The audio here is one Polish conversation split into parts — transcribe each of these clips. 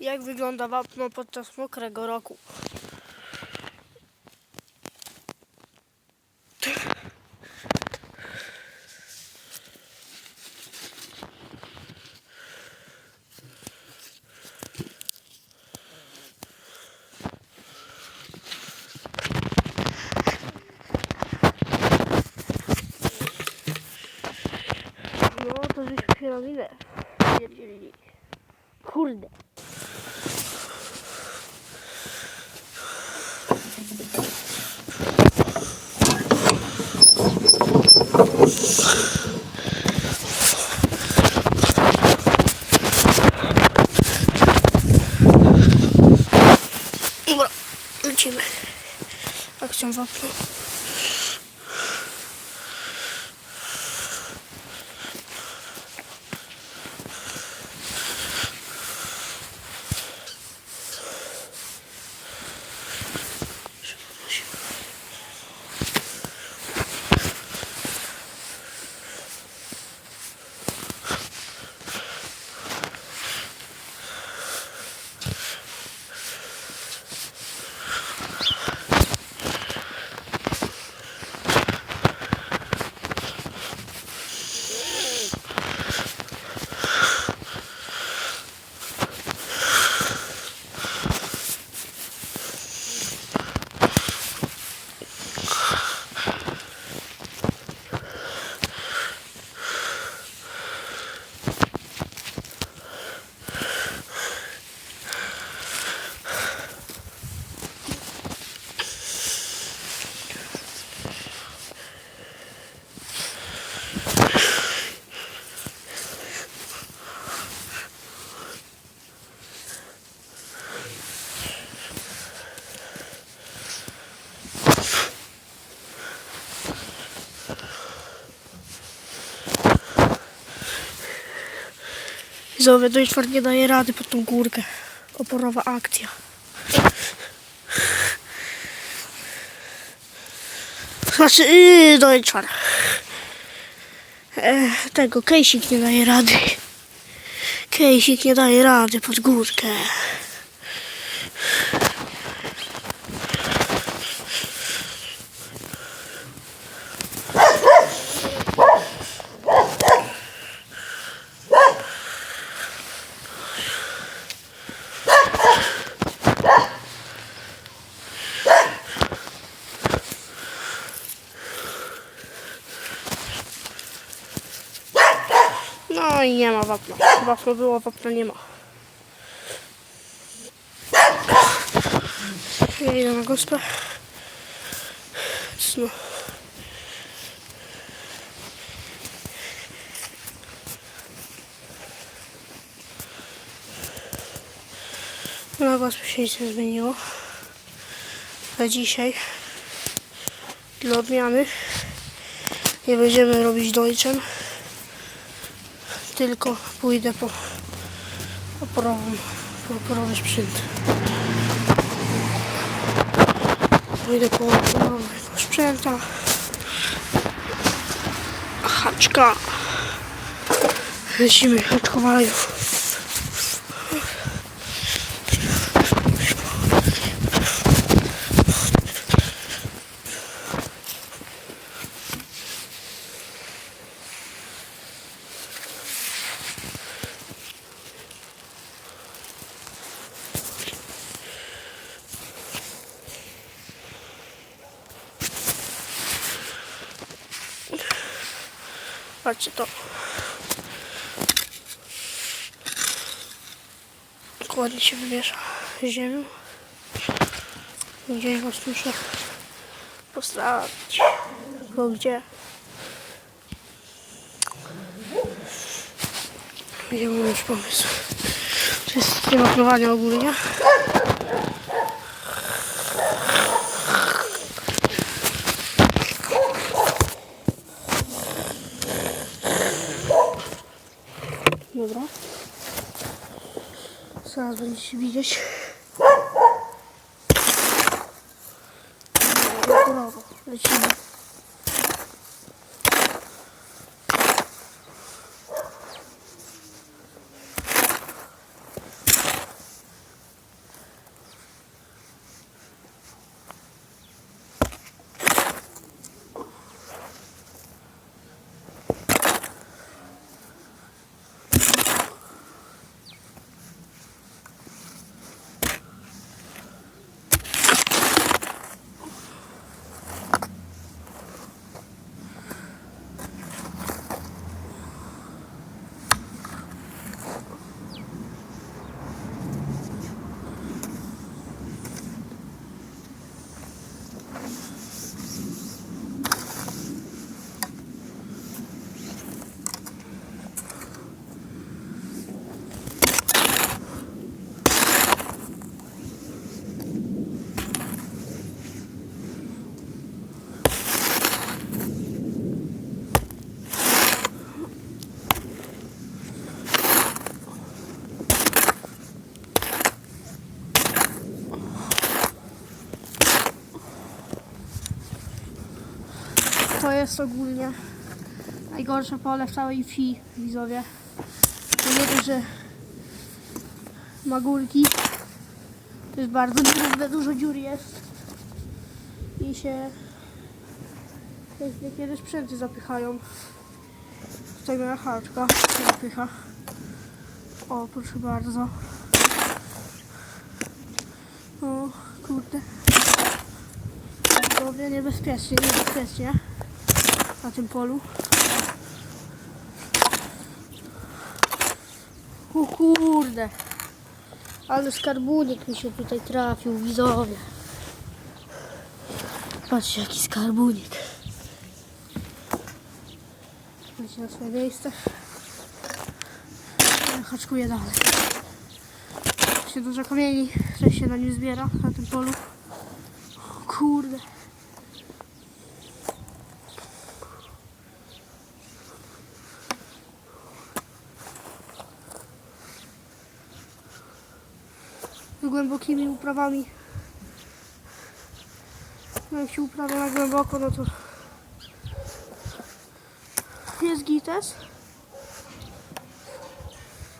Jak wygląda wapno podczas mokrego roku? No to żeśmy piramidę pierdzielili. Kurde. Dobra, lecimy. Akcją wapno. Widzowie, Deutschford nie daje rady pod tą górkę. Oporowa akcja. Znaczy, yy, Deutschford. E, tego, Kejsik nie daje rady. Kejsik nie daje rady pod górkę. No i nie ma wapna. Wapno było, wapna nie ma. Ja idę na gospę. No. Na gospę się nic nie zmieniło. Na dzisiaj dla odmiany nie będziemy robić dojczem tylko pójdę po oporową, po oporowy sprzęt. Pójdę po oporowego sprzęta. Haczka. Lecimy haczkowalów. Patrzcie to. Ładnie się wymiesza ziemią. Gdzieś was muszę postawić. Bo gdzie? Gdzie mam już pomysł? To jest nie ma pływania ogólnie. Sağ olun. Şimdi jest ogólnie najgorsze pole w całej wsi, widzowie. To nie dość, że ma górki. To jest bardzo trudne, dużo dziur jest. I się niekiedy sprzęty zapychają. Tutaj moja chaczka się zapycha. O, proszę bardzo. O, kurde. Dobra, niebezpiecznie, niebezpiecznie. Na tym polu. O kurde. Ale skarbunik mi się tutaj trafił, widzowie. Patrzcie, jaki skarbunik. Chodźcie na swoje miejsce. Ja haczkuję dalej. Się dużo kamieni, że się na nim zbiera, na tym polu. O kurde. Głębokimi uprawami. No jak się uprawia na głęboko, no to jest gites.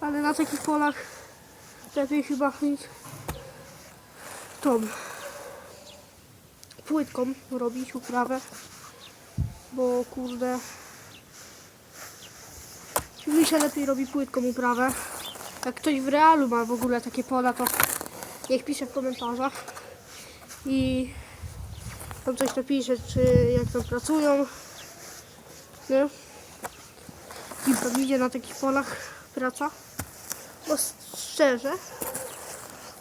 Ale na takich polach lepiej chyba nic tą płytką robić uprawę, bo kurde mi się lepiej robi płytką uprawę. Jak ktoś w realu ma w ogóle takie pola, to niech pisze w komentarzach i tam coś napisze, czy jak tam pracują, nie? I tam idzie na takich polach praca, bo szczerze,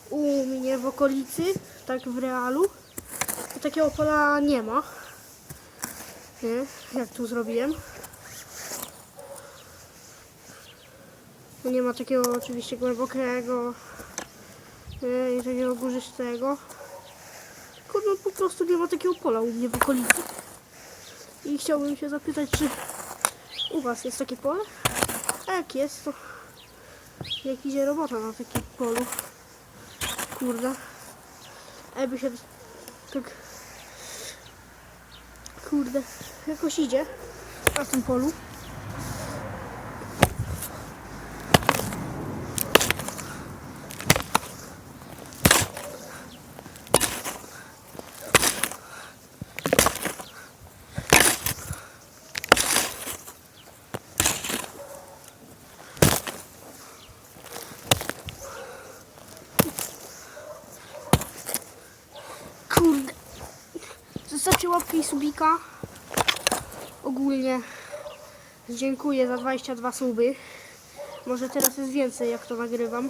u mnie w okolicy, tak w realu, takiego pola nie ma, nie? Jak tu zrobiłem. No nie ma takiego oczywiście głębokiego nie, i takiego górzystego. Tylko no, po prostu nie ma takiego pola u mnie w okolicy. I chciałbym się zapytać, czy u Was jest takie pole? A jak jest, to jak idzie robota na takim polu? Kurde. Jakby się tak... Kurde. Jakoś idzie na tym polu. Kurde. Zostawcie łapkę i subika. Ogólnie dziękuję za 22 suby. Może teraz jest więcej, jak to nagrywam.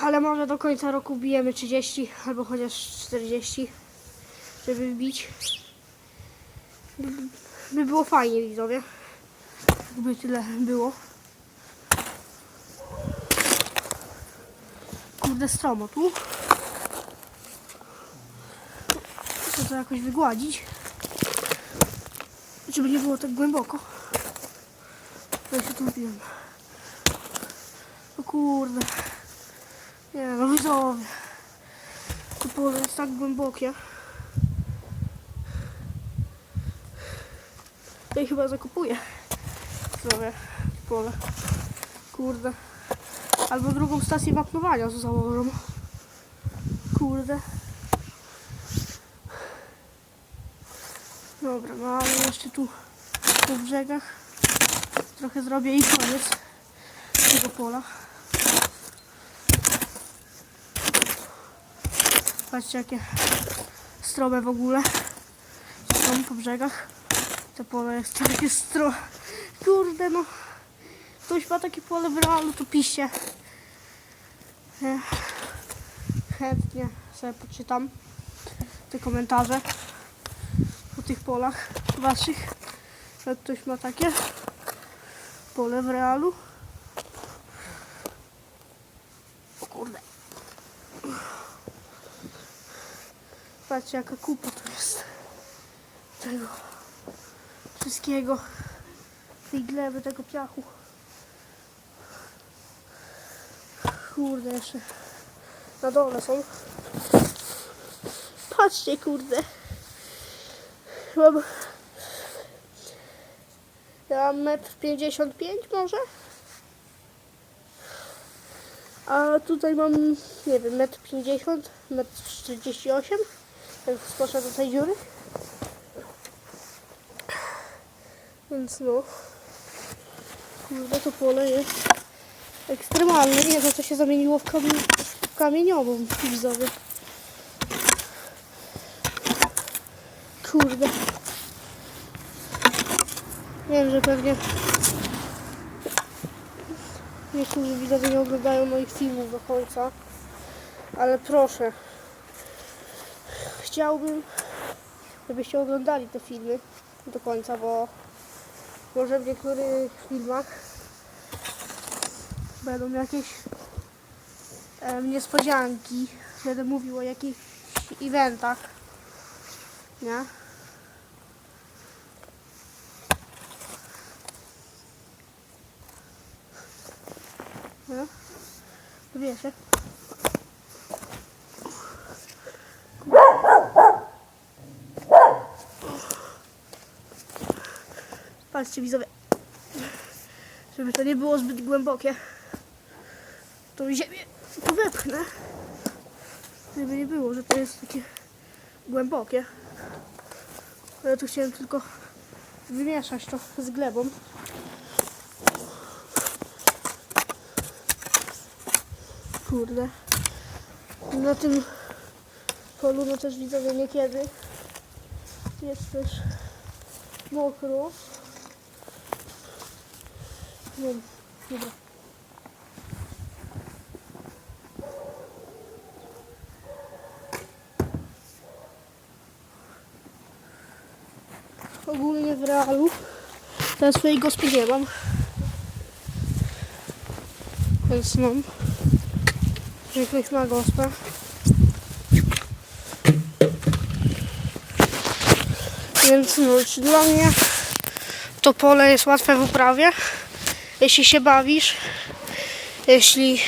Ale może do końca roku bijemy 30 albo chociaż 40, żeby wbić. By, by było fajnie, widzowie. Jakby tyle było. Kurde, stromo tu. Muszę to jakoś wygładzić. Żeby nie było tak głęboko. Ja się tu wbiłem. O kurde. Nie no widzowie. To pole jest tak głębokie. Ja chyba zakupuję. Widzowie. Pole. Kurde. Albo drugą stację wapnowania założą. Kurde. Dobra, no ale jeszcze tu po brzegach trochę zrobię i koniec tego pola. Patrzcie jakie strome w ogóle są po brzegach. To pole jest takie stro... Kurde no. Ktoś ma takie pole w realu, to piszcie. Nie. Chętnie sobie poczytam te komentarze tych polach waszych. Jak ktoś ma takie pole w realu. O kurde. Patrzcie jaka kupa tu jest. Tego wszystkiego. Tej gleby, tego piachu. Kurde jeszcze. Na dole są. Patrzcie kurde. Mam... Ja mam metr 55 może? A tutaj mam, nie wiem, metr 50, metr 48. Jak skoczę do tej dziury. Więc no. Kurde, to pole jest ekstremalne. Nie wiem, to się zamieniło w, kamie w kamieniową widzowie. Kurde. Wiem, że pewnie niektórzy widzowie nie oglądają moich filmów do końca, ale proszę, chciałbym, żebyście oglądali te filmy do końca, bo może w niektórych filmach będą jakieś em, niespodzianki, będę mówił o jakichś eventach, nie? No. Wiecie. Patrzcie widzowie. Żeby to nie było zbyt głębokie. To ziemię tu wepchnę. Żeby nie było, że to jest takie głębokie. Ja tu chciałem tylko wymieszać to z glebą. Kurde. Na tym polu no też widzowie niekiedy jest też mokro. No, dobra. Ogólnie w realu teraz swojej gospy nie mam. Więc mam. Żegnać na gospę. Więc no, dla mnie to pole jest łatwe w uprawie. Jeśli się bawisz, jeśli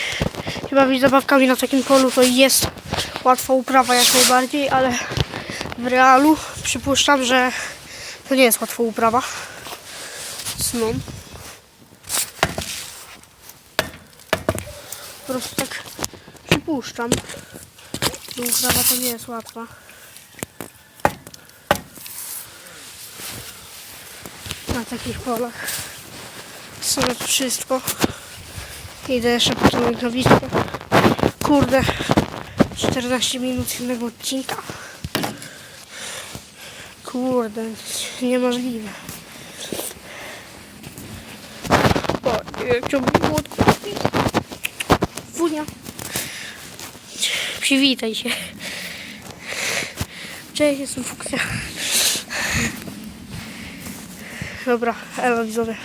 się bawisz zabawkami na takim polu, to jest łatwa uprawa jak najbardziej, ale w realu przypuszczam, że to nie jest łatwa uprawa. No. Po prostu tak że uprawa to nie jest łatwa. Na takich polach. Sobie to wszystko. Idę jeszcze po tą rękawicę. Kurde, 14 minut jednego odcinka. Kurde, niemożliwe. O, jak ciągle młotku. Wunia. Przywitaj się. Cześć, jestem Fukcja. Dobra, elo widzowie.